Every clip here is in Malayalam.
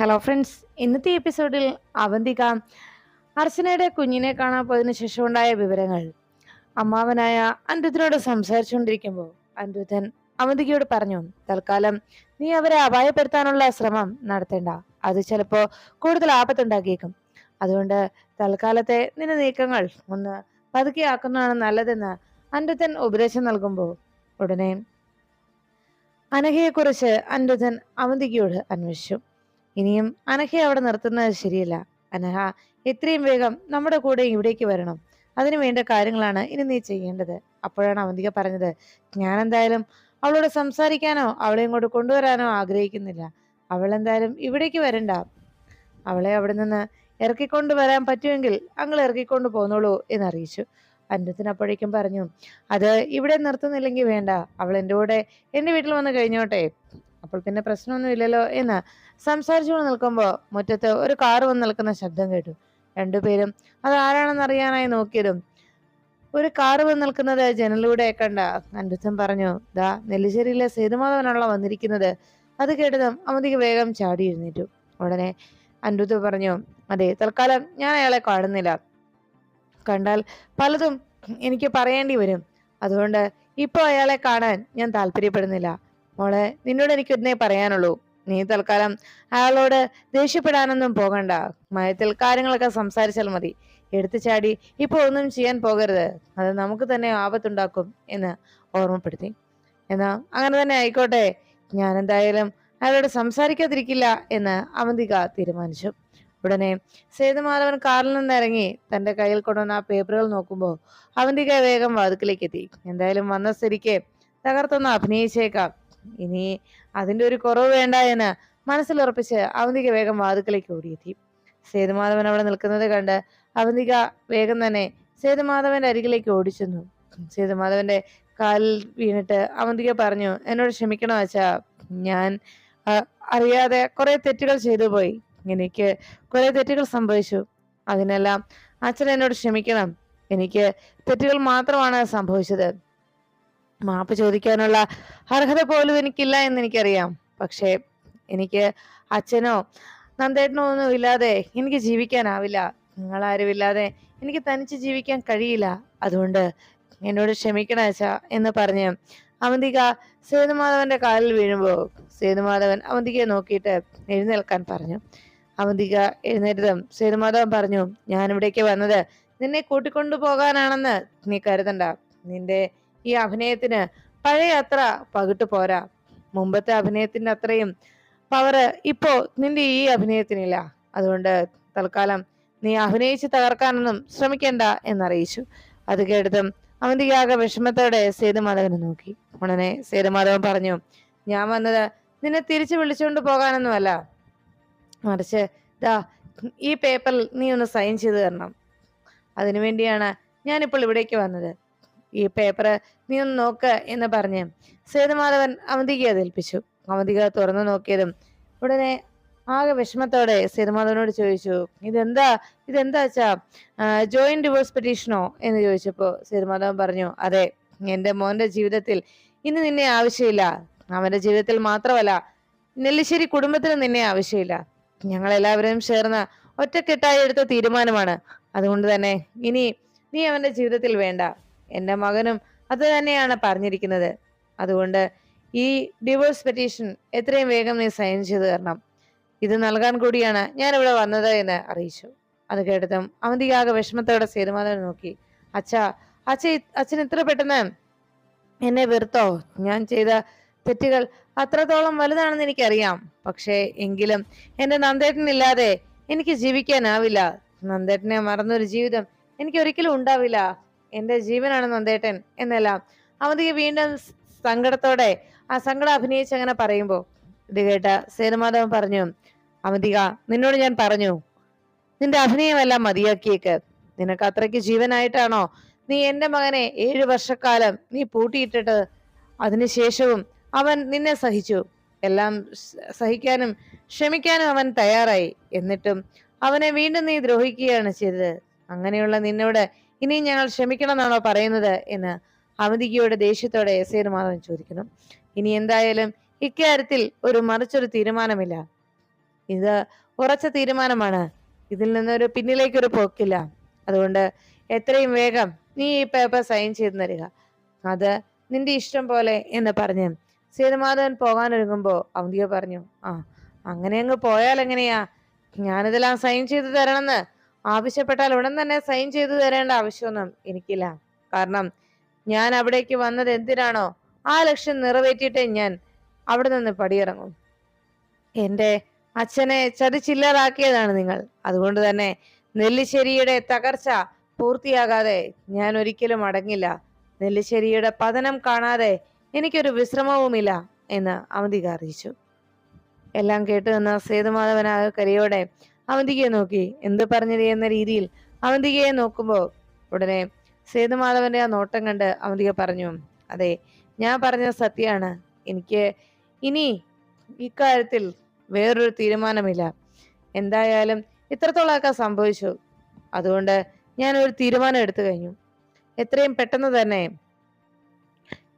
ഹലോ ഫ്രണ്ട്സ് ഇന്നത്തെ എപ്പിസോഡിൽ അവന്തിക അർച്ചനയുടെ കുഞ്ഞിനെ കാണാൻ പോയതിനു ശേഷം ഉണ്ടായ വിവരങ്ങൾ. അമ്മാവനായ അനിരുദ്ധനോട് സംസാരിച്ചുകൊണ്ടിരിക്കുമ്പോൾ അനിരുദ്ധൻ അവന്തികയോട് പറഞ്ഞു തൽക്കാലം നീ അവരെ അപായപ്പെടുത്താനുള്ള ശ്രമം നടത്തേണ്ട. അത് ചിലപ്പോൾ കൂടുതൽ ആപത്തുണ്ടാക്കിയേക്കും. അതുകൊണ്ട് തൽക്കാലത്തെ നിന്റെ നീക്കങ്ങൾ ഒന്ന് പതുക്കെ ആക്കുന്നതാണ് നല്ലതെന്ന് അനിരുദ്ധൻ ഉപദേശം നൽകുമ്പോൾ ഉടനെ അനഘയെക്കുറിച്ച് അനിരുദ്ധൻ അവന്തികയോട് അന്വേഷിച്ചു. ഇനിയും അനഹയെ അവിടെ നിർത്തുന്നത് ശരിയല്ല. അനഹ എത്രയും വേഗം നമ്മുടെ കൂടെ ഇവിടേക്ക് വരണം. അതിനു വേണ്ട കാര്യങ്ങളാണ് ഇനി നീ ചെയ്യേണ്ടത്. അപ്പോഴാണ് അവന്തിക പറഞ്ഞത് ഞാൻ എന്തായാലും അവളോട് സംസാരിക്കാനോ അവളെ ഇങ്ങോട്ട് കൊണ്ടുവരാനോ ആഗ്രഹിക്കുന്നില്ല. അവൾ എന്തായാലും ഇവിടേക്ക് വരണ്ട. അവളെ അവിടെ നിന്ന് ഇറക്കിക്കൊണ്ട് വരാൻ പറ്റുമെങ്കിൽ അങ്ങൾ ഇറക്കിക്കൊണ്ട് പോന്നോളൂ എന്നറിയിച്ചു. അന്നത്തിന് അപ്പോഴേക്കും പറഞ്ഞു അത് ഇവിടെ നിർത്തുന്നില്ലെങ്കിൽ വേണ്ട. അവൾ എന്റെ കൂടെ എന്റെ വീട്ടിൽ വന്ന് കഴിഞ്ഞോട്ടെ. അപ്പോൾ പിന്നെ പ്രശ്നമൊന്നുമില്ലല്ലോ എന്ന് സംസാരിച്ചുകൊണ്ട് നിൽക്കുമ്പോൾ മുറ്റത്ത് ഒരു കാറ് വന്ന് നിൽക്കുന്ന ശബ്ദം കേട്ടു. രണ്ടുപേരും അത് ആരാണെന്ന് അറിയാനായി നോക്കിയതും ഒരു കാറ് വന്ന് നിൽക്കുന്നത് ജനലിലൂടെ കണ്ട അൻപുത്തം പറഞ്ഞു ദാ നെല്ലിശ്ശേരിയിലെ സേതുമാധവനാണല്ലോ വന്നിരിക്കുന്നത്. അത് കേട്ടതും അമിതിക്ക് വേഗം ചാടി എഴുന്നേറ്റു. ഉടനെ അൻപുത്ത് പറഞ്ഞു അതെ തൽക്കാലം ഞാൻ അയാളെ കാണുന്നില്ല. കണ്ടാൽ പലതും എനിക്ക് പറയേണ്ടി വരും. അതുകൊണ്ട് ഇപ്പോൾ അയാളെ കാണാൻ ഞാൻ താല്പര്യപ്പെടുന്നില്ല. മോളെ നിന്നോട് എനിക്ക് ഒന്നേ പറയാനുള്ളൂ. നീ തൽക്കാലം അയാളോട് ദേഷ്യപ്പെടാനൊന്നും പോകണ്ട. മയത്തിൽ കാര്യങ്ങളൊക്കെ സംസാരിച്ചാൽ മതി. എടുത്തു ചാടി ഇപ്പൊ ഒന്നും ചെയ്യാൻ പോകരുത്. അത് നമുക്ക് തന്നെ ആപത്തുണ്ടാക്കും എന്ന് ഓർമ്മപ്പെടുത്തി. എന്നാ അങ്ങനെ തന്നെ ആയിക്കോട്ടെ. ഞാൻ എന്തായാലും അയാളോട് സംസാരിക്കാതിരിക്കില്ല എന്ന് അവന്തിക തീരുമാനിച്ചു. ഉടനെ സേതുമാധവൻ കാറിൽ നിന്ന് ഇറങ്ങി തന്റെ കയ്യിൽ കൊണ്ടുവന്ന ആ പേപ്പറുകൾ നോക്കുമ്പോൾ അവന്തിക വേഗം വാതുക്കിലേക്ക് എത്തി എന്തായാലും വന്ന സ്ഥിതിക്ക് തകർത്തൊന്ന് അഭിനയിച്ചേക്കാം. ഇനി അതിന്റെ ഒരു കുറവ് വേണ്ട എന്ന് മനസ്സിലുറപ്പിച്ച് അവന്തിക വേഗം വാതുക്കലേക്ക് ഓടിയെത്തി. സേതുമാധവൻ അവിടെ നിൽക്കുന്നത് കണ്ട് അവന്തിക വേഗം തന്നെ സേതുമാധവന്റെ അരികിലേക്ക് ഓടിച്ചെന്നു. സേതുമാധവന്റെ കാലിൽ വീണിട്ട് അവന്തിക പറഞ്ഞു എന്നോട് ക്ഷമിക്കണം അച്ഛാ? ഞാൻ അറിയാതെ കുറെ തെറ്റുകൾ ചെയ്തു പോയി. എനിക്ക് കുറെ തെറ്റുകൾ സംഭവിച്ചു. അതിനെല്ലാം അച്ഛൻ എന്നോട് ക്ഷമിക്കണം. എനിക്ക് തെറ്റുകൾ മാത്രമാണ് സംഭവിച്ചത്. മാപ്പ് ചോദിക്കാനുള്ള അർഹത പോലും എനിക്കില്ല എന്ന് എനിക്കറിയാം പക്ഷേ എനിക്ക് അച്ഛനോ നന്ദേട്ടനോ ഒന്നും ഇല്ലാതെ എനിക്ക് ജീവിക്കാനാവില്ല. നിങ്ങളാരുമില്ലാതെ എനിക്ക് തനിച്ച് ജീവിക്കാൻ കഴിയില്ല. അതുകൊണ്ട് എന്നോട് ക്ഷമിക്കണ അച്ഛാ എന്ന് പറഞ്ഞ് അവന്തിക സേതുമാധവന്റെ കാലിൽ വീഴുമ്പോൾ സേതുമാധവൻ അവന്തികയെ നോക്കിയിട്ട് എഴുന്നേൽക്കാൻ പറഞ്ഞു. അവന്തിക എഴുന്നേറ്റതും സേതുമാധവൻ പറഞ്ഞു ഞാൻ ഇവിടേക്ക് വന്നത് നിന്നെ കൂട്ടിക്കൊണ്ടു പോകാനാണെന്ന് നീ കരുതണ്ട. നിന്റെ ഈ അഭിനയത്തിന് പഴയ അത്ര പകിട്ട് പോരാ. മുമ്പത്തെ അഭിനയത്തിന്റെ അത്രയും പവറ് ഇപ്പോ നിന്റെ ഈ അഭിനയത്തിനില്ല. അതുകൊണ്ട് തൽക്കാലം നീ അഭിനയിച്ച് തകർക്കാനൊന്നും ശ്രമിക്കണ്ട എന്നറിയിച്ചു. അത് കേട്ടതും അവന്റെ യാഗ വിഷമത്തോടെ സേതുമാധവനെ നോക്കി. ഉടനെ സേതുമാധവൻ പറഞ്ഞു ഞാൻ വന്നത് നിന്നെ തിരിച്ചു വിളിച്ചുകൊണ്ട് പോകാനൊന്നുമല്ല. മറിച്ച് ദാ ഈ പേപ്പറിൽ നീ ഒന്ന് സൈൻ ചെയ്ത് തരണം. അതിനുവേണ്ടിയാണ് ഞാനിപ്പോൾ ഇവിടേക്ക് വന്നത്. ഈ പേപ്പർ നീ ഒന്ന് നോക്ക് എന്ന് പറഞ്ഞ് സേതുമാധവൻ അവന്തികയെ ഏൽപ്പിച്ചു. അവന്തിക തുറന്നു നോക്കിയതും ഉടനെ ആകെ വിഷമത്തോടെ സേതുമാധവനോട് ചോദിച്ചു ഇതെന്താ? ഇതെന്താ വെച്ചാ ജോയിന്റ് ഡിവോഴ്സ് പെറ്റീഷനോ എന്ന് ചോദിച്ചപ്പോ സേതുമാധവൻ പറഞ്ഞു അതെ എന്റെ മോന്റെ ജീവിതത്തിൽ ഇന്ന് നിന്നെ ആവശ്യമില്ല. അവന്റെ ജീവിതത്തിൽ മാത്രമല്ല നെല്ലിശ്ശേരി കുടുംബത്തിന് നിന്നെ ആവശ്യമില്ല. ഞങ്ങൾ എല്ലാവരും ചേർന്ന് ഒറ്റക്കെട്ടായി എടുത്ത തീരുമാനമാണ്. അതുകൊണ്ട് തന്നെ ഇനി നീ അവന്റെ ജീവിതത്തിൽ വേണ്ട. എന്റെ മകനും അത് തന്നെയാണ് പറഞ്ഞിരിക്കുന്നത്. അതുകൊണ്ട് ഈ ഡിവോഴ്സ് പെറ്റീഷൻ എത്രയും വേഗം നീ സൈൻ ചെയ്തു തരണം. ഇത് നൽകാൻ കൂടിയാണ് ഞാൻ ഇവിടെ വന്നത് എന്ന് അറിയിച്ചു. അത് കേട്ടതും അവന്തികാകെ വിഷമത്തോടെ സേതുമാധവൻ നോക്കി. അച്ഛ അച്ഛ അച്ഛൻ ഇത്ര പെട്ടെന്ന് എന്നെ വെറുത്തോ? ഞാൻ ചെയ്ത തെറ്റുകൾ അത്രത്തോളം വലുതാണെന്ന് എനിക്കറിയാം. പക്ഷേ എങ്കിലും എന്റെ നന്ദേട്ടനില്ലാതെ എനിക്ക് ജീവിക്കാനാവില്ല. നന്ദേട്ടനെ മറന്നൊരു ജീവിതം എനിക്ക് ഒരിക്കലും ഉണ്ടാവില്ല. എന്റെ ജീവനാണ് നന്ദേട്ടൻ എന്നെല്ലാം. അവതി വീണ്ടും സങ്കടത്തോടെ ആ സങ്കടം അഭിനയിച്ച് അങ്ങനെ പറയുമ്പോ ഇത് കേട്ട സേനുമാധവൻ പറഞ്ഞു അവന്തിക നിന്നോട് ഞാൻ പറഞ്ഞു നിന്റെ അഭിനയമെല്ലാം മതിയാക്കിയേക്ക്. നിനക്ക് അത്രയ്ക്ക് ജീവനായിട്ടാണോ? നീ എന്റെ മകനെ ഏഴു വർഷക്കാലം നീ പൂട്ടിയിട്ടിട്ട് അതിനുശേഷവും അവൻ നിന്നെ സഹിച്ചു. എല്ലാം സഹിക്കാനും ക്ഷമിക്കാനും അവൻ തയ്യാറായി. എന്നിട്ടും അവനെ വീണ്ടും നീ ദ്രോഹിക്കുകയാണ് ചെയ്തത്. അങ്ങനെയുള്ള നിന്നോട് ഇനി ഞങ്ങൾ ക്ഷമിക്കണമെന്നാണോ പറയുന്നത് എന്ന് അവന്തികയുടെ ദേഷ്യത്തോടെ മാധവൻ ചോദിക്കുന്നു. ഇനി എന്തായാലും ഇക്കാര്യത്തിൽ ഒരു മറിച്ചൊരു തീരുമാനമില്ല. ഇത് ഉറച്ച തീരുമാനമാണ്. ഇതിൽ നിന്നൊരു പിന്നിലേക്കൊരു പോക്കില്ല. അതുകൊണ്ട് എത്രയും വേഗം നീ ഈ പേപ്പർ സൈൻ ചെയ്ത് തരിക. അത് നിന്റെ ഇഷ്ടം പോലെ എന്ന് പറഞ്ഞ് സേതുമാധവൻ പോകാനൊരുങ്ങുമ്പോൾ അവന്തിക പറഞ്ഞു ആ അങ്ങനെ അങ്ങ് പോയാൽ എങ്ങനെയാ? ഞാനിതെല്ലാം സൈൻ ചെയ്ത് തരണമെന്ന് ആവശ്യപ്പെട്ടാൽ ഉടൻ തന്നെ സൈൻ ചെയ്തു തരേണ്ട ആവശ്യമൊന്നും എനിക്കില്ല. കാരണം ഞാൻ അവിടേക്ക് വന്നത് എന്തിനാണോ ആ ലക്ഷ്യം നിറവേറ്റിയിട്ടേ ഞാൻ അവിടെ നിന്ന് പടിയിറങ്ങും. എന്റെ അച്ഛനെ ചതിച്ചില്ലാതാക്കിയതാണ് നിങ്ങൾ. അതുകൊണ്ട് തന്നെ നെല്ലിശ്ശേരിയുടെ തകർച്ച പൂർത്തിയാകാതെ ഞാൻ ഒരിക്കലും അടങ്ങില്ല. നെല്ലിശ്ശേരിയുടെ പതനം കാണാതെ എനിക്കൊരു വിശ്രമവുമില്ല എന്ന് അവന്തിക അറിയിച്ചു. എല്ലാം കേട്ടു നിന്ന സേതുമാധവനായ കരയോടെ അവന്തികയെ നോക്കി. എന്ത് പറഞ്ഞത് എന്ന രീതിയിൽ അവന്തികയെ നോക്കുമ്പോൾ ഉടനെ സേതുമാധവന്റെ ആ നോട്ടം കണ്ട് അവന്തിക പറഞ്ഞു അതെ ഞാൻ പറഞ്ഞ സത്യമാണ്. എനിക്ക് ഇനി ഇക്കാര്യത്തിൽ വേറൊരു തീരുമാനമില്ല. എന്തായാലും ഇത്രത്തോളമൊക്കെ സംഭവിച്ചു. അതുകൊണ്ട് ഞാൻ ഒരു തീരുമാനം എടുത്തു കഴിഞ്ഞു. എത്രയും പെട്ടെന്ന് തന്നെ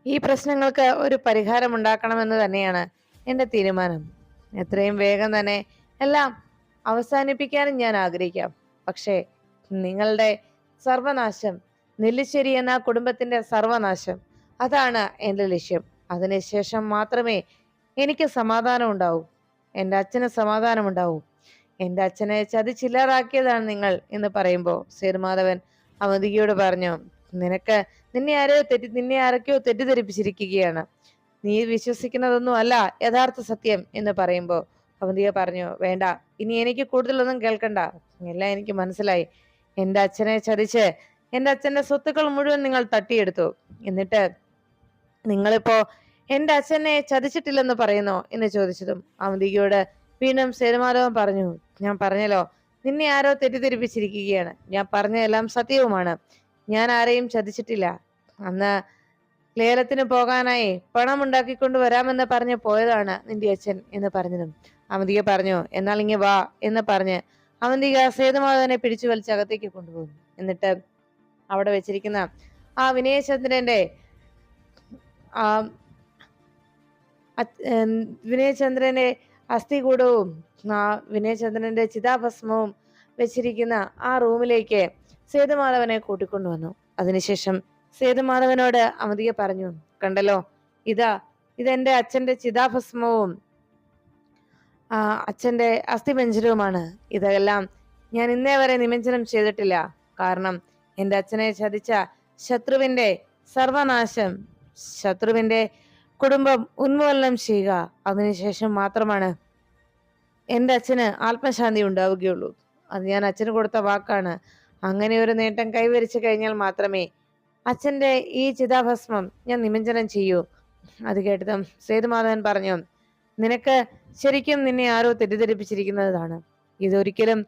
ഈ പ്രശ്നങ്ങൾക്ക് ഒരു പരിഹാരം ഉണ്ടാക്കണമെന്ന് തന്നെയാണ് എന്റെ തീരുമാനം. എത്രയും വേഗം തന്നെ എല്ലാം അവസാനിപ്പിക്കാനും ഞാൻ ആഗ്രഹിക്കാം. പക്ഷേ നിങ്ങളുടെ സർവനാശം നെല്ലിശ്ശേരി എന്ന കുടുംബത്തിന്റെ സർവനാശം അതാണ് എന്റെ ലക്ഷ്യം. അതിനുശേഷം മാത്രമേ എനിക്ക് സമാധാനം ഉണ്ടാവൂ. എന്റെ അച്ഛന് സമാധാനം ഉണ്ടാവൂ. എന്റെ അച്ഛനെ ചതിച്ചില്ലാതാക്കിയതാണ് നിങ്ങൾ എന്ന് പറയുമ്പോൾ സേതുമാധവൻ അവന്തികയോട് പറഞ്ഞു നിനക്ക് നിന്നെ ആരെയോ തെറ്റി നിന്നെ ആരൊക്കെയോ തെറ്റിദ്ധരിപ്പിച്ചിരിക്കുകയാണ്. നീ വിശ്വസിക്കുന്നതൊന്നും അല്ല യഥാർത്ഥ സത്യം എന്ന് പറയുമ്പോൾ അവന്തിക പറഞ്ഞു വേണ്ട ഇനി എനിക്ക് കൂടുതലൊന്നും കേൾക്കണ്ട. എല്ലാം എനിക്ക് മനസ്സിലായി. എന്റെ അച്ഛനെ ചതിച്ച് എന്റെ അച്ഛന്റെ സ്വത്തുക്കൾ മുഴുവൻ നിങ്ങൾ തട്ടിയെടുത്തു. എന്നിട്ട് നിങ്ങളിപ്പോ എന്റെ അച്ഛനെ ചതിച്ചിട്ടില്ലെന്ന് പറയുന്നോ? എന്ന് ചോദിച്ചതും അവന്തികയോട് വീണ്ടും സേനമാധവൻ പറഞ്ഞു ഞാൻ പറഞ്ഞല്ലോ നിന്നെ ആരോ തെറ്റിദ്ധരിപ്പിച്ചിരിക്കുകയാണ്. ഞാൻ പറഞ്ഞതെല്ലാം സത്യവുമാണ്. ഞാൻ ആരെയും ചതിച്ചിട്ടില്ല. അന്ന് ലേലത്തിന് പോകാനായി പണം ഉണ്ടാക്കിക്കൊണ്ട് വരാമെന്ന് പറഞ്ഞ് പോയതാണ് നിന്റെ അച്ഛൻ എന്ന് പറഞ്ഞതും അവന്തിക പറഞ്ഞു എന്നാൽ ഇങ്ങ് വാ എന്ന് പറഞ്ഞ് അവന്തിക സേതുമാധവനെ പിടിച്ചു വലിച്ച് അകത്തേക്ക് കൊണ്ടുപോകുന്നു. എന്നിട്ട് അവിടെ വെച്ചിരിക്കുന്ന ആ വിനയചന്ദ്രന്റെ ആ വിനയചന്ദ്രന്റെ അസ്ഥികൂടവും ആ വിനയചന്ദ്രന്റെ ചിതാഭസ്മവും വെച്ചിരിക്കുന്ന ആ റൂമിലേക്ക് സേതുമാധവനെ കൂട്ടിക്കൊണ്ടുവന്നു അതിനുശേഷം സേതുമാധവനോട് അമതിക പറഞ്ഞു കണ്ടല്ലോ ഇതാ ഇതെന്റെ അച്ഛന്റെ ചിതാഭസ്മവും അച്ഛന്റെ അസ്ഥിപഞ്ജരവുമാണ് ഇതെല്ലാം. ഞാൻ ഇന്നേ വരെ നിമഞ്ജനം ചെയ്തിട്ടില്ല. കാരണം എന്റെ അച്ഛനെ ചതിച്ച ശത്രുവിന്റെ സർവനാശം ശത്രുവിന്റെ കുടുംബം ഉന്മൂലനം ചെയ്യുക അതിനുശേഷം മാത്രമാണ് എന്റെ അച്ഛന് ആത്മശാന്തി ഉണ്ടാവുകയുള്ളൂ. അത് ഞാൻ അച്ഛന് കൊടുത്ത വാക്കാണ്. അങ്ങനെ ഒരു നേട്ടം കൈവരിച്ചു കഴിഞ്ഞാൽ മാത്രമേ അച്ഛന്റെ ഈ ചിതാഭസ്മം ഞാൻ നിമഞ്ജനം ചെയ്യൂ. അത് കേട്ടതും സേതുമാധവൻ പറഞ്ഞു നിനക്ക് ശരിക്കും നിന്നെ ആരോ തെറ്റിദ്ധരിപ്പിച്ചിരിക്കുന്നതാണ്. ഇതൊരിക്കലും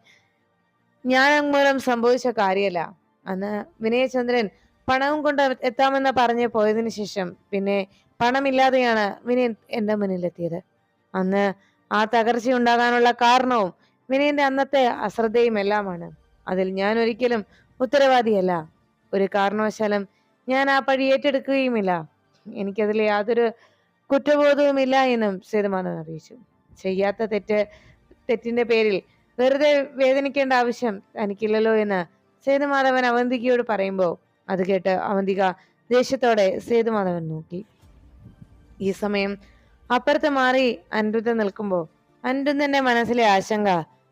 ഞാൻ മൂലം സംഭവിച്ച കാര്യമല്ല. അന്ന് വിനയചന്ദ്രൻ പണവും കൊണ്ട് എത്താമെന്ന് പറഞ്ഞ് പോയതിനു ശേഷം പിന്നെ പണമില്ലാതെയാണ് വിനയൻ എന്റെ മുന്നിലെത്തിയത്. അന്ന് ആ തകർച്ച ഉണ്ടാകാനുള്ള കാരണവും വിനയന്റെ അന്നത്തെ അശ്രദ്ധയും എല്ലാമാണ്. അതിൽ ഞാൻ ഒരിക്കലും ഉത്തരവാദിയല്ല. ഒരു കാരണവശാലും ഞാൻ ആ പഴി ഏറ്റെടുക്കുകയുമില്ല. എനിക്കതിൽ യാതൊരു കുറ്റബോധവുമില്ല എന്നും സേതുമാനൻ അറിയിച്ചു. ചെയ്യാത്ത തെറ്റ് തെറ്റിന്റെ പേരിൽ വെറുതെ വേദനിക്കേണ്ട ആവശ്യം തനിക്കില്ലല്ലോ എന്ന് സേതുമാധവൻ അവന്തികയോട് പറയുമ്പോൾ അത് കേട്ട് അവന്തിക ദേഷ്യത്തോടെ സേതുമാധവൻ നോക്കി. ഈ സമയം അപ്പുറത്ത് മാറി അനിരുദ്ധ നിൽക്കുമ്പോൾ അനിരുദ്ധന്റെ മനസ്സിലെ ആശങ്ക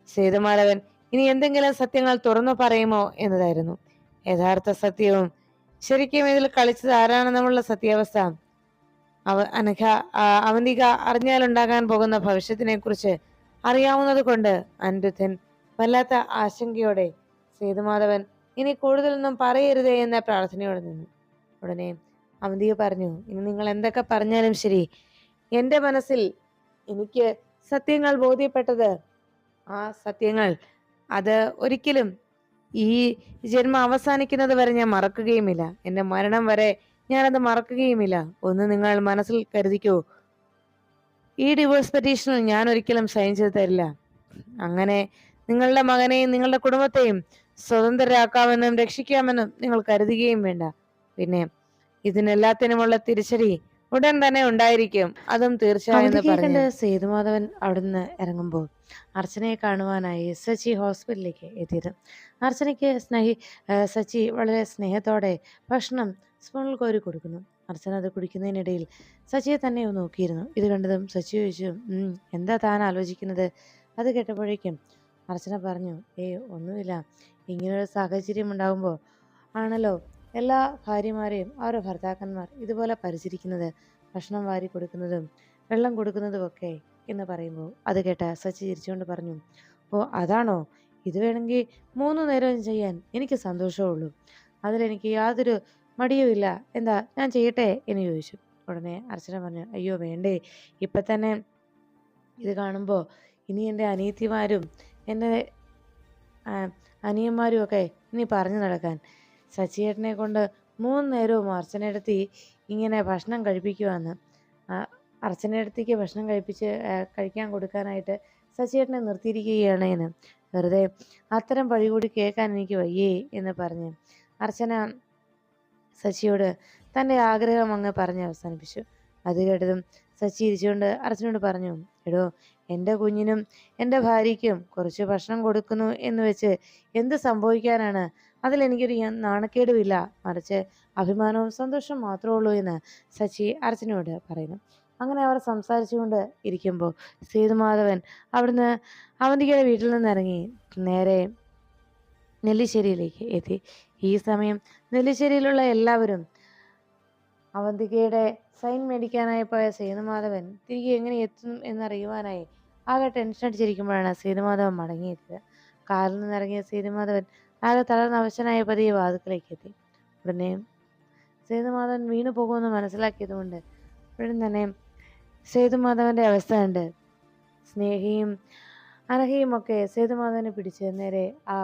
സേതുമാധവൻ ഇനി എന്തെങ്കിലും സത്യങ്ങൾ തുറന്നു പറയുമോ എന്നതായിരുന്നു. യഥാർത്ഥ സത്യവും ശരിക്കും ഇതിൽ കളിച്ചത് ആരാണെന്നുമുള്ള സത്യാവസ്ഥ അവ അനഘ അവന്തിക അറിഞ്ഞാലുണ്ടാകാൻ പോകുന്ന ഭവിഷ്യത്തിനെ കുറിച്ച് അറിയാവുന്നത് കൊണ്ട് അനിരുദ്ധൻ വല്ലാത്ത ആശങ്കയോടെ സേതുമാധവൻ ഇനി കൂടുതലൊന്നും പറയരുതേ എന്ന പ്രാർത്ഥനയോടെ നിന്നു. ഉടനെ അവന്തിക പറഞ്ഞു ഇനി നിങ്ങൾ എന്തൊക്കെ പറഞ്ഞാലും ശരി. എന്റെ മനസ്സിൽ എനിക്ക് സത്യങ്ങൾ ബോധ്യപ്പെട്ടത് ആ സത്യങ്ങൾ അത് ഒരിക്കലും ഈ ജന്മം അവസാനിക്കുന്നത് വരെ ഞാൻ മറക്കുകയുമില്ല. എന്റെ മരണം വരെ ഞാനത് മറക്കുകയുമില്ല. ഒന്ന് നിങ്ങൾ മനസ്സിൽ കരുതിക്കോ. ഈ ഡിവോഴ്സ് പെറ്റീഷനിൽ ഞാൻ ഒരിക്കലും സൈൻ ചെയ്ത് തരില്ല. അങ്ങനെ നിങ്ങളുടെ മകനെയും നിങ്ങളുടെ കുടുംബത്തെയും സ്വതന്ത്രരാക്കാമെന്നും രക്ഷിക്കാമെന്നും നിങ്ങൾ കരുതുകയും വേണ്ട. പിന്നെ ഇതിനെല്ലാത്തിനുമുള്ള തിരിച്ചടി ഉടൻ തന്നെ ഉണ്ടായിരിക്കും. അതും തീർച്ചയായും പറഞ്ഞു. സേതുമാധവൻ അവിടുന്ന് ഇറങ്ങുമ്പോൾ അർച്ചനയെ കാണുവാനായി സച്ചി ഹോസ്പിറ്റലിലേക്ക് എത്തിയത്. അർച്ചനയ്ക്ക് സ്നേഹി സച്ചി വളരെ സ്നേഹത്തോടെ ഭക്ഷണം സ്പൂണിൽ കോരി കൊടുക്കുന്നു. അർച്ചന അത് കുടിക്കുന്നതിനിടയിൽ സച്ചിയെ തന്നെ നോക്കിയിരുന്നു. ഇത് കണ്ടതും സച്ചി ചോദിച്ചു എന്താ താൻ ആലോചിക്കുന്നത്? അത് കേട്ടപ്പോഴേക്കും അർച്ചന പറഞ്ഞു ഏയ് ഒന്നുമില്ല. ഇങ്ങനൊരു സാഹചര്യം ഉണ്ടാകുമ്പോൾ ആണല്ലോ എല്ലാ ഭാര്യമാരെയും അവരുടെ ഭർത്താക്കന്മാർ ഇതുപോലെ പരിചരിക്കുന്നത് ഭക്ഷണം വാരി കൊടുക്കുന്നതും വെള്ളം കൊടുക്കുന്നതും ഒക്കെ എന്ന് പറയുമ്പോൾ അത് കേട്ട സച്ചി ചിരിച്ചുകൊണ്ട് പറഞ്ഞു ഓ അതാണോ? ഇത് വേണമെങ്കിൽ മൂന്ന് നേരവും ചെയ്യാൻ എനിക്ക് സന്തോഷമുള്ളൂ അതിലെനിക്ക് യാതൊരു മടിയുമില്ല എന്താ ഞാൻ ചെയ്യട്ടെ? എന്ന് ചോദിച്ചു. ഉടനെ അർച്ചന പറഞ്ഞു അയ്യോ വേണ്ടേ. ഇപ്പം തന്നെ ഇത് കാണുമ്പോൾ ഇനി എന്റെ അനിയത്തിമാരും എന്റെ അനിയന്മാരും ഒക്കെ ഇനി പറഞ്ഞു നടക്കാൻ. സച്ചിയേട്ടനെ കൊണ്ട് മൂന്ന് നേരവും അർച്ചനയെടുത്തി ഇങ്ങനെ ഭക്ഷണം കഴിപ്പിക്കുവാന്ന്. അർച്ചനയെടുത്തേക്ക് ഭക്ഷണം കഴിപ്പിച്ച് കഴിക്കാൻ കൊടുക്കാനായിട്ട് സച്ചിയേട്ടനെ നിർത്തിയിരിക്കുകയാണ് എന്ന് വെറുതെ അത്തരം പഴി കൂടി കേൾക്കാൻ എനിക്ക് വയ്യേ എന്ന് പറഞ്ഞ് അർച്ചന സച്ചിയോട് തന്റെ ആഗ്രഹം അങ്ങ് പറഞ്ഞ് അവസാനിപ്പിച്ചു. അത് കേട്ടതും സച്ചി ഇരിച്ചുകൊണ്ട് അർച്ചനോട് പറഞ്ഞു എടോ എന്റെ കുഞ്ഞിനും എന്റെ ഭാര്യയ്ക്കും കുറച്ച് ഭക്ഷണം കൊടുക്കുന്നു എന്ന് വെച്ച് എന്ത് സംഭവിക്കാനാണ്? അതിലെനിക്കൊരു നാണക്കേടുമില്ല. മറിച്ച് അഭിമാനവും സന്തോഷവും മാത്രമേ ഉള്ളൂ എന്ന് സച്ചി അർച്ചനയോട് പറയുന്നു. അങ്ങനെ അവർ സംസാരിച്ചുകൊണ്ട് ഇരിക്കുമ്പോൾ സേതുമാധവൻ അവിടുന്ന് അവന്തികയുടെ വീട്ടിൽ നിന്ന് ഇറങ്ങി നേരെ നെല്ലിശ്ശേരിയിലേക്ക് എത്തി. ഈ സമയം നെല്ലിശ്ശേരിയിലുള്ള എല്ലാവരും അവന്തികയുടെ സൈൻ മേടിക്കാനായി പോയ സേതുമാധവൻ തിരികെ എങ്ങനെ എത്തും എന്നറിയുവാനായി ആകെ ടെൻഷൻ അടിച്ചിരിക്കുമ്പോഴാണ് സേതുമാധവൻ മടങ്ങിയെത്തിയത്. കാറിൽ നിന്നിറങ്ങിയ സേതുമാധവൻ ആകെ തളർന്ന അവശനായ പതിയെ വാതുക്കലേക്ക് എത്തി. ഉടനെ സേതുമാധവൻ വീണു പോകുമെന്ന് മനസ്സിലാക്കിയതുകൊണ്ട് ഉടൻ തന്നെ സേതുമാധവന്റെ അവസ്ഥ കണ്ട് സ്നേഹിയും അനഹയും ഒക്കെ സേതുമാധവനെ പിടിച്ച് നേരെ ആ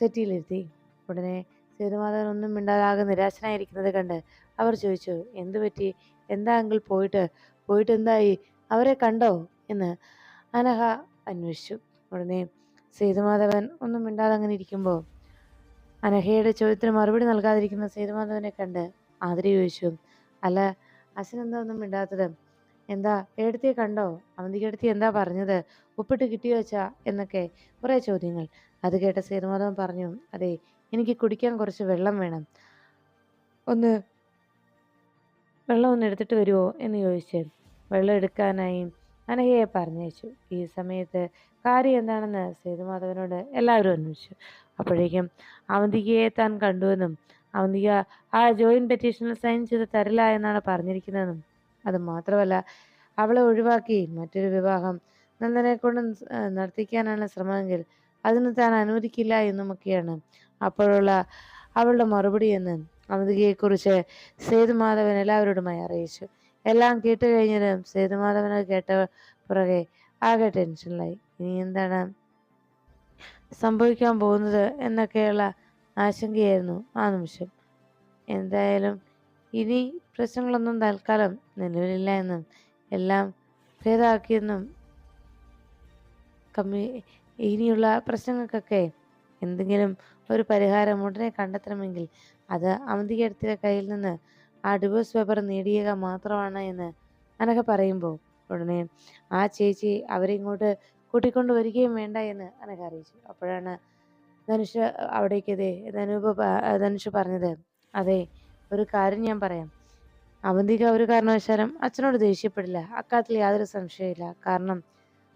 സെറ്റിയിലിരുത്തി. ഉടനെ സേതുമാധവൻ ഒന്നും മിണ്ടാതാകെ നിരാശനായിരിക്കുന്നത് കണ്ട് അവർ ചോദിച്ചു എന്തു പറ്റി? എന്താ അങ്കിൾ പോയിട്ട്? പോയിട്ട് എന്തായി? അവരെ കണ്ടോ? എന്ന് അനഹ അന്വേഷിച്ചു. ഉടനെ സേതുമാധവൻ ഒന്നും മിണ്ടാതെ അങ്ങനെ ഇരിക്കുമ്പോൾ അനഹയുടെ ചോദ്യത്തിന് മറുപടി നൽകാതിരിക്കുന്ന സേതുമാധവനെ കണ്ട് ആതിരി ചോദിച്ചു അല്ല അച്ഛനെന്താ ഒന്നും മിണ്ടാത്തത്? എന്താ എടുത്തിയെ കണ്ടോ? അവന്തിക്കെടുത്തി എന്താ പറഞ്ഞത്? ഉപ്പിട്ട് കിട്ടിയോ വെച്ചാ എന്നൊക്കെ കുറേ ചോദ്യങ്ങൾ. അത് കേട്ട സേതുമാധവൻ പറഞ്ഞു അതെ എനിക്ക് കുടിക്കാൻ കുറച്ച് വെള്ളം വേണം. ഒന്ന് വെള്ളം ഒന്ന് എടുത്തിട്ട് വരുമോ എന്ന് ചോദിച്ചു. വെള്ളം എടുക്കാനായി. അനഘയെ പറഞ്ഞയച്ചു ഈ സമയത്ത് കാര്യം എന്താണെന്ന് സേതുമാധവനോട് എല്ലാവരും അന്വേഷിച്ചു. അപ്പോഴേക്കും അവന്തികയെ താൻ കണ്ടുവെന്നും അവന്തിക ആ ജോയിൻ പെറ്റീഷനിൽ സൈൻ ചെയ്ത് തരില്ല എന്നാണ് പറഞ്ഞിരിക്കുന്നതെന്നും അത് മാത്രമല്ല അവളെ ഒഴിവാക്കി മറ്റൊരു വിവാഹം നന്ദനെ കൊണ്ട് നടത്തിക്കാനാണ് ശ്രമമെങ്കിൽ അതിന് താൻ അനുവദിക്കില്ല എന്നുമൊക്കെയാണ് അപ്പോഴുള്ള അവളുടെ മറുപടി എന്ന് അവന്തികയെക്കുറിച്ച് സേതുമാധവൻ എല്ലാവരോടുമായി അറിയിച്ചു. എല്ലാം കേട്ട് കഴിഞ്ഞതും സേതുമാധവനെ കേട്ട പുറകെ ആകെ ടെൻഷനിലായി ഇനി എന്താണ് സംഭവിക്കാൻ പോകുന്നത് എന്നൊക്കെയുള്ള ആശങ്കയായിരുന്നു ആ നിമിഷം. എന്തായാലും ഇനി പ്രശ്നങ്ങളൊന്നും തൽക്കാലം നിലവിലില്ല എന്നും എല്ലാം ഭേദമാക്കിയെന്നും കമ്മി ഇനിയുള്ള പ്രശ്നങ്ങൾക്കൊക്കെ എന്തെങ്കിലും ഒരു പരിഹാരം ഉടനെ കണ്ടെത്തണമെങ്കിൽ അത് അവന്തികടുത്തിയുടെ കയ്യിൽ നിന്ന് ആ ഡിവോഴ്സ് പേപ്പർ നേടിയുക മാത്രമാണ് എന്ന് അനഘ പറയുമ്പോൾ ഉടനെ ആ ചേച്ചി അവരെ ഇങ്ങോട്ട് കൂട്ടിക്കൊണ്ട് വരികയും വേണ്ട എന്ന് അനഘ അറിയിച്ചു. അപ്പോഴാണ് ധനുഷ് അവിടേക്കതേ ധനൂപ് ധനുഷ് പറഞ്ഞത് അതെ ഒരു കാര്യം ഞാൻ പറയാം. അവന്തിക ഒരു കാരണവശാലും അച്ഛനോട് ദേഷ്യപ്പെടില്ല. അക്കാര്യത്തിൽ യാതൊരു സംശയമില്ല കാരണം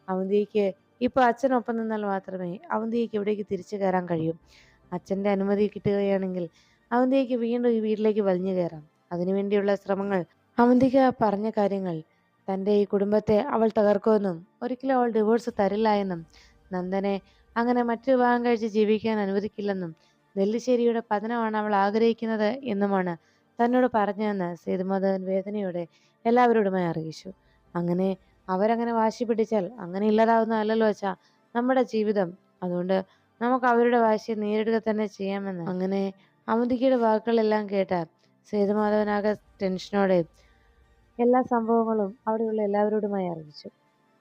അവന്തിക്ക് ഇപ്പോൾ അച്ഛനൊപ്പം നിന്നാൽ മാത്രമേ അവന്തിക്ക് ഇവിടേക്ക് തിരിച്ചു കയറാൻ കഴിയൂ. അച്ഛന്റെ അനുമതി കിട്ടുകയാണെങ്കിൽ അവന്തിക്ക് വീണ്ടും ഈ വീട്ടിലേക്ക് വലിഞ്ഞു കയറാം. അതിനുവേണ്ടിയുള്ള ശ്രമങ്ങൾ. അവന്തിക പറഞ്ഞ കാര്യങ്ങൾ തന്റെ ഈ കുടുംബത്തെ അവൾ തകർക്കുമെന്നും ഒരിക്കലും അവൾ ഡിവോഴ്സ് തരില്ല എന്നും നന്ദനെ അങ്ങനെ മറ്റു വിവാഹം കഴിച്ച് ജീവിക്കാൻ അനുവദിക്കില്ലെന്നും നെല്ലിശ്ശേരിയുടെ പതനമാണ് അവൾ ആഗ്രഹിക്കുന്നത് എന്നുമാണ് തന്നോട് പറഞ്ഞതെന്ന് സേതുമാധവൻ വേദനയോടെ എല്ലാവരോടുമായി അറിയിച്ചു. അങ്ങനെ അവരങ്ങനെ വാശി പിടിച്ചാൽ അങ്ങനെ ഇല്ലാതാവുന്നതല്ലല്ലോ വെച്ചാ നമ്മുടെ ജീവിതം. അതുകൊണ്ട് നമുക്ക് അവരുടെ വാശിയെ നേരിടുക തന്നെ ചെയ്യാമെന്ന്. അങ്ങനെ അവന്തികയുടെ വാക്കുകളെല്ലാം കേട്ട സേതുമാധവനാകെ ടെൻഷനോടെ എല്ലാ സംഭവങ്ങളും അവിടെയുള്ള എല്ലാവരോടുമായി അറിയിച്ചു.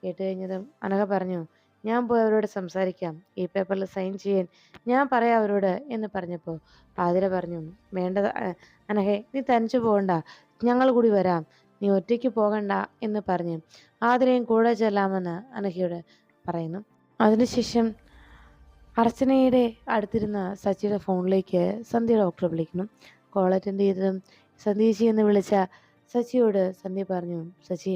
കേട്ട് കഴിഞ്ഞതും അനഘ പറഞ്ഞു ഞാൻ പോയി അവരോട് സംസാരിക്കാം. ഈ പേപ്പറിൽ സൈൻ ചെയ്യാൻ ഞാൻ പറയാം അവരോട് എന്ന് പറഞ്ഞപ്പോൾ ആതിര പറഞ്ഞു വേണ്ട അനഹേ നീ തനിച്ചു പോകണ്ട. ഞങ്ങൾ കൂടി വരാം. നീ ഒറ്റയ്ക്ക് പോകണ്ട എന്ന് പറഞ്ഞ് ആതിരയും കൂടെ ചെല്ലാമെന്ന് അനഹയോട് പറയുന്നു. അതിനുശേഷം അർച്ചനയുടെ അടുത്തിരുന്ന സച്ചിയുടെ ഫോണിലേക്ക് സന്ധ്യ ഡോക്ടറെ വിളിക്കുന്നു. കോൾ അറ്റൻഡ് ചെയ്തതും സന്ദീശി എന്ന് വിളിച്ച സച്ചിയോട് സന്ധി പറഞ്ഞു സച്ചി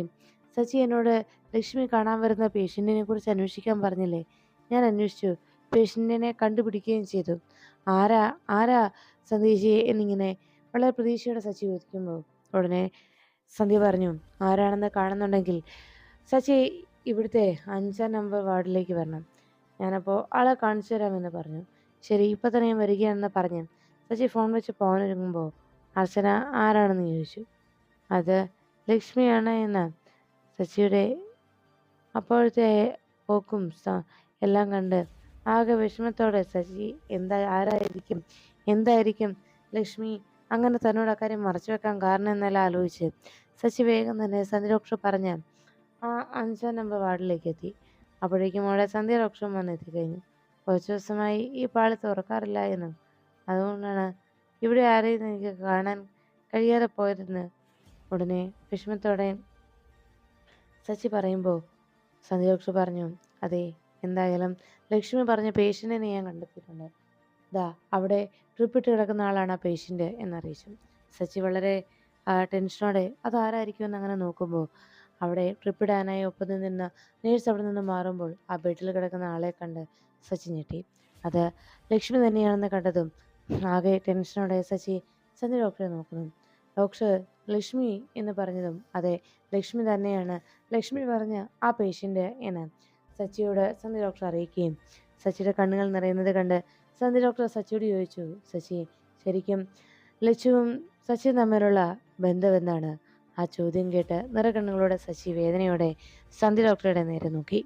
സച്ചി എന്നോട് ലക്ഷ്മി കാണാൻ വരുന്ന പേഷ്യന്റിനെ കുറിച്ച് അന്വേഷിക്കാൻ പറഞ്ഞില്ലേ? ഞാൻ അന്വേഷിച്ചു. പേഷ്യന്റിനെ കണ്ടുപിടിക്കുകയും ചെയ്തു. ആരാ ആരാ സന്ധ്യേച്ചി എന്നിങ്ങനെ വളരെ പ്രതീക്ഷയോടെ സച്ചി ചോദിക്കുമ്പോൾ ഉടനെ സന്ധ്യ പറഞ്ഞു ആരാണെന്ന് കാണുന്നുണ്ടെങ്കിൽ സച്ചി ഇവിടുത്തെ അഞ്ചാം നമ്പർ വാർഡിലേക്ക് വരണം. ഞാനപ്പോൾ ആളെ കാണിച്ചു തരാമെന്ന് പറഞ്ഞു. ശരി ഇപ്പം തന്നെ ഞാൻ വരികയാണെന്ന് പറഞ്ഞ് സച്ചി ഫോൺ വെച്ച് പോകാനൊരുങ്ങുമ്പോൾ അർച്ചന ആരാണെന്ന് ചോദിച്ചു. അത് ലക്ഷ്മിയാണ് എന്ന് സച്ചിയുടെ അപ്പോഴത്തെ പോക്കും എല്ലാം കണ്ട് ആകെ വിഷമത്തോടെ സച്ചി എന്താ ആരായിരിക്കും എന്തായിരിക്കും ലക്ഷ്മി? അങ്ങനെ തന്നോട് അക്കാര്യം മറച്ചു വെക്കാൻ കാരണം എന്നെല്ലാം ആലോചിച്ച് സച്ചി വേഗം തന്നെ സന്ധ്യ ഡോക്ടർ പറഞ്ഞ ആ അഞ്ചാം നമ്പർ വാർഡിലേക്ക് എത്തി. അപ്പോഴേക്കും അവിടെ സന്ധ്യരോക്ഷം വന്നെത്തിക്കഴിഞ്ഞു. കുറച്ച് ദിവസമായി ഈ പാളി തുറക്കാറില്ല എന്നും അതുകൊണ്ടാണ് ഇവിടെ ആരെയും എനിക്ക് കാണാൻ കഴിയാതെ പോയതെന്ന് ഉടനെ വിഷമത്തോടെ സച്ചി പറയുമ്പോൾ സന്ധ്യ പറഞ്ഞു അതെ എന്തായാലും ലക്ഷ്മി പറഞ്ഞ പേഷ്യന്റിനെ ഞാൻ കണ്ടെത്തിയിട്ടുണ്ട്. ദാ അവിടെ ട്രിപ്പിട്ട് കിടക്കുന്ന ആളാണ് ആ പേഷ്യന്റ് എന്നറിയിച്ചു. സച്ചി വളരെ ടെൻഷനോടെ അതാരായിരിക്കുമെന്ന് അങ്ങനെ നോക്കുമ്പോൾ അവിടെ ട്രിപ്പിടാനായി ഒപ്പം നിന്ന നേഴ്സ് അവിടെ നിന്ന് മാറുമ്പോൾ ആ ബെഡിൽ കിടക്കുന്ന ആളെ കണ്ട് സച്ചിൻ ഞെട്ടി. അത് ലക്ഷ്മി തന്നെയാണെന്ന് കണ്ടതും ആകെ ടെൻഷനോടെ ശശി ചന്ദ്ര ഡോക്ടറെ നോക്കുന്നു. ഡോക്ടർ ലക്ഷ്മി എന്ന് പറഞ്ഞതും അതെ ലക്ഷ്മി തന്നെയാണ്. ലക്ഷ്മി പറഞ്ഞ ആ പേഷ്യന്റ് എന്ന്. സച്ചിയോട് സന്ധ്യ ഡോക്ടർ അറിയിക്കുകയും സച്ചിയുടെ കണ്ണുകൾ നിറയുന്നത് കണ്ട് സന്ധ്യ ഡോക്ടർ സച്ചിയോട് ചോദിച്ചു സച്ചി ശരിക്കും ലച്ചുവും സച്ചിയും തമ്മിലുള്ള ബന്ധം എന്താണ്? ആ ചോദ്യം കേട്ട് നിറകണ്ണുകളോടെ സച്ചി വേദനയോടെ സന്ധ്യ ഡോക്ടറുടെ നേരെ നോക്കി.